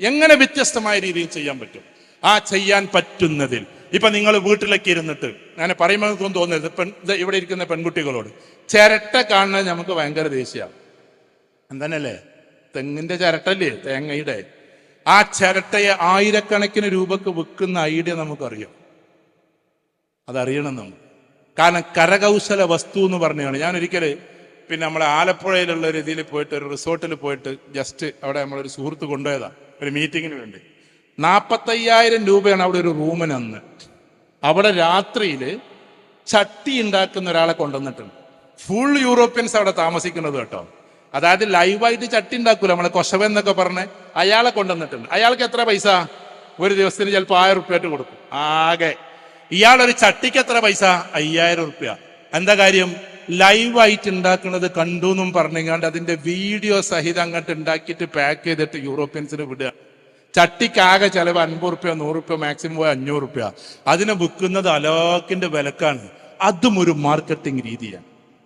എങ്ങനെ വ്യത്യസ്തമായ രീതിയിൽ ചെയ്യാൻ പറ്റും? ആ ചെയ്യാൻ പറ്റുന്നതിൽ. ഇപ്പൊ നിങ്ങൾ വീട്ടിലേക്ക് ഇരുന്നിട്ട് ഞാൻ പറയുമ്പോൾ നിങ്ങൾക്കൊന്നും തോന്നരുത് പെൺ ഇവിടെ ഇരിക്കുന്ന പെൺകുട്ടികളോട് ചിരട്ട കാണുന്നത് നമുക്ക് ഭയങ്കര ദേഷ്യമാണ് എന്തന്നല്ലേ? തെങ്ങിന്റെ ചിരട്ടല്ലേ? തേങ്ങയുടെ. ആ ചിരട്ടയെ ആയിരക്കണക്കിന് രൂപക്ക് വിൽക്കുന്ന ഐഡിയ നമുക്കറിയാം. അതറിയണം നമ്മൾ കാരണം കരകൗശല വസ്തു എന്ന് പറഞ്ഞാണ്. ഞാൻ ഒരിക്കൽ പിന്നെ നമ്മളെ ആലപ്പുഴയിലുള്ള ഇതിൽ പോയിട്ട് ഒരു റിസോർട്ടിൽ പോയിട്ട് ജസ്റ്റ് അവിടെ നമ്മളൊരു സുഹൃത്ത് കൊണ്ടുപോയതാ. ഒരു മീറ്റിങ്ങിന് വേണ്ടി. നാൽപ്പത്തയ്യായിരം രൂപയാണ് അവിടെ ഒരു റൂമിന് അന്ന്. അവിടെ രാത്രിയിൽ ചട്ടി ഉണ്ടാക്കുന്ന ഒരാളെ കൊണ്ടുവന്നിട്ടുണ്ട്. ഫുൾ യൂറോപ്യൻസ് അവിടെ താമസിക്കുന്നത് കേട്ടോ. അതായത് ലൈവായിട്ട് ചട്ടി ഉണ്ടാക്കൂല. നമ്മളെ കൊശവൻ എന്നൊക്കെ പറഞ്ഞ് അയാളെ കൊണ്ടുവന്നിട്ടുണ്ട്. അയാൾക്ക് എത്ര പൈസ? ഒരു ദിവസത്തിന് ചിലപ്പോൾ ആയിരം റുപ്യായിട്ട് കൊടുക്കും. ആകെ. ഇയാളൊരു ചട്ടിക്ക് എത്ര പൈസ? അയ്യായിരം റുപ്യ എന്താ കാര്യം? ലൈവായിട്ട് ഉണ്ടാക്കുന്നത് കണ്ടു എന്നും പറഞ്ഞുകൊണ്ട് അതിന്റെ വീഡിയോ സഹിതം അങ്ങോട്ട് ഉണ്ടാക്കിയിട്ട് പാക്ക് ചെയ്തിട്ട് യൂറോപ്യൻസിന് വിടുക. ചട്ടിക്കാകെ ചിലവ് അൻപത് റുപ്യ നൂറ് റുപ്യ മാക്സിമം പോയി അഞ്ഞൂറ് റുപ്യ. അതിനെ വിൽക്കുന്നത് അലോക്കിന്റെ വിലക്കാണ്. അതും ഒരു മാർക്കറ്റിംഗ് രീതിയാണ്.